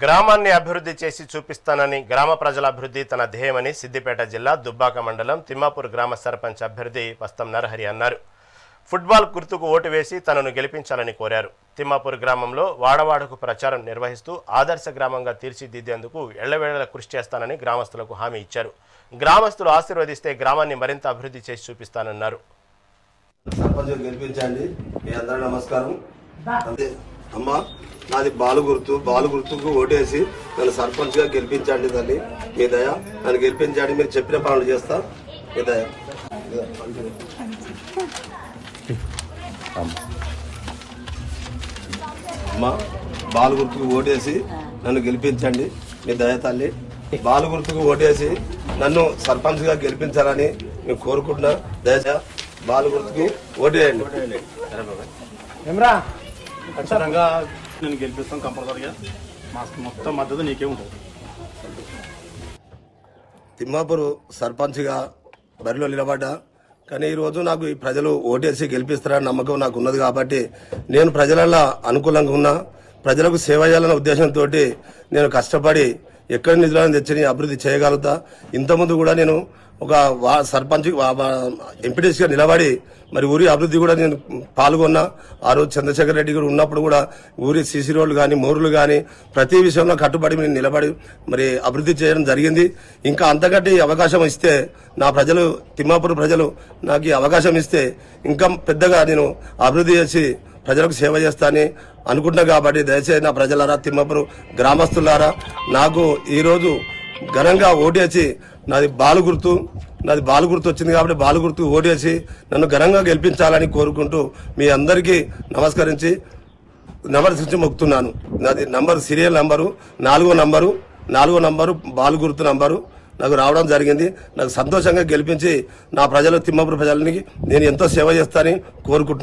గ్రామాన్ని అభివృద్ధి చేసి చూపిస్తానని గ్రామ ప్రజల అభివృద్ధి తన ధ్యేయమని సిద్దిపేట జిల్లా దుబ్బాక మండలం తిమ్మాపూర్ గ్రామ సర్పంచ్ అభ్యర్థి పస్తం నరహరి అన్నారు. ఫుట్బాల్ గుర్తుకు ఓటు వేసి తనను గెలిపించాలని కోరారు. తిమ్మాపూర్ గ్రామంలో వాడవాడకు ప్రచారం నిర్వహిస్తూ ఆదర్శ గ్రామంగా తీర్చిదిద్దేందుకు ఎళ్ళవేళల కృషి చేస్తానని గ్రామస్తులకు హామీ ఇచ్చారు. గ్రామస్తులు ఆశీర్వదిస్తే గ్రామాన్ని మరింత అభివృద్ధి చేసి చూపిస్తానన్నారు. సర్పంచ్ గెలిపించండి. మీ అందరూ నమస్కారం. అమ్మా. నాది బాలు గుర్తు బాలు గుర్తుకు ఓటేసి నన్ను సర్పంచ్గా గెలిపించండి తల్లి. మీ దయ? నన్ను గెలిపించండి మీరు చెప్పిన పనులు చేస్తా. మీ దయ? అమ్మా బాలు గుర్తుకు ఓటేసి నన్ను గెలిపించండి. మీ దయ తల్లి. బాలు గుర్తుకు ఓటేసి నన్ను సర్పంచ్గా గెలిపించాలని మేము కోరుకుంటున్నా. దయ బాలు గుర్తుకు ఓటేయండి. ఖచ్చితంగా నేను గెలిపిస్తాం కంపల్సరీగా. మా మొత్తం మద్దతు నీకే ఉంటుంది. తిమ్మాపూర్ సర్పంచ్గా బరిలో నిలబడ్డా. కానీ ఈరోజు నాకు ఈ ప్రజలు ఓటేసి గెలిపిస్తారని నమ్మకం నాకు ఉన్నది కాబట్టి నేను ప్రజలలో అనుకూలంగా ఉన్నా. ప్రజలకు సేవ చేయాలన్న ఉద్దేశంతో నేను కష్టపడి ఎక్కడ నిధులను తెచ్చి అభివృద్ధి చేయగలుగుతా. ఇంతకుముందు కూడా నేను ఒక వా సర్పంచ్ ఎంపీటీసీగా నిలబడి మరి ఊరి అభివృద్ధి కూడా నేను పాల్గొన్నా. ఆ రోజు చంద్రశేఖర్ రెడ్డి గారు ఉన్నప్పుడు కూడా ఊరి సీసీ రోడ్లు కానీ మోర్లు కానీ ప్రతి విషయంలో కట్టుబడి నేను నిలబడి మరి అభివృద్ధి చేయడం జరిగింది. ఇంకా అంతకంటే అవకాశం ఇస్తే నా ప్రజలు తిమ్మాపూర్ ప్రజలు నాకు అవకాశం ఇస్తే ఇంకా పెద్దగా నేను అభివృద్ధి చేసి ప్రజలకు సేవ చేస్తానని అనుకుంటున్నా కాబట్టి దయచేసి నా ప్రజలారా తిమ్మపురు గ్రామస్తులారా నాకు ఈరోజు ఘనంగా ఓటేసి నాది బాలు గుర్తు నాది బాలు గుర్తు వచ్చింది కాబట్టి బాలు గుర్తు ఓటేసి నన్ను ఘనంగా గెలిపించాలని కోరుకుంటూ మీ అందరికీ నమస్కరించి నమస్కరించి మొక్కుతున్నాను. నాది నంబర్ సీరియల్ నంబరు నాలుగో నంబరు నాలుగో నంబరు బాలు గుర్తు నంబరు. నాకు రావడం జరిగింది. నాకు సంతోషంగా గెలిపించి నా ప్రజలు తిమ్మపురు ప్రజలకి నేను ఎంతో సేవ చేస్తానని కోరుకుంటున్నాను.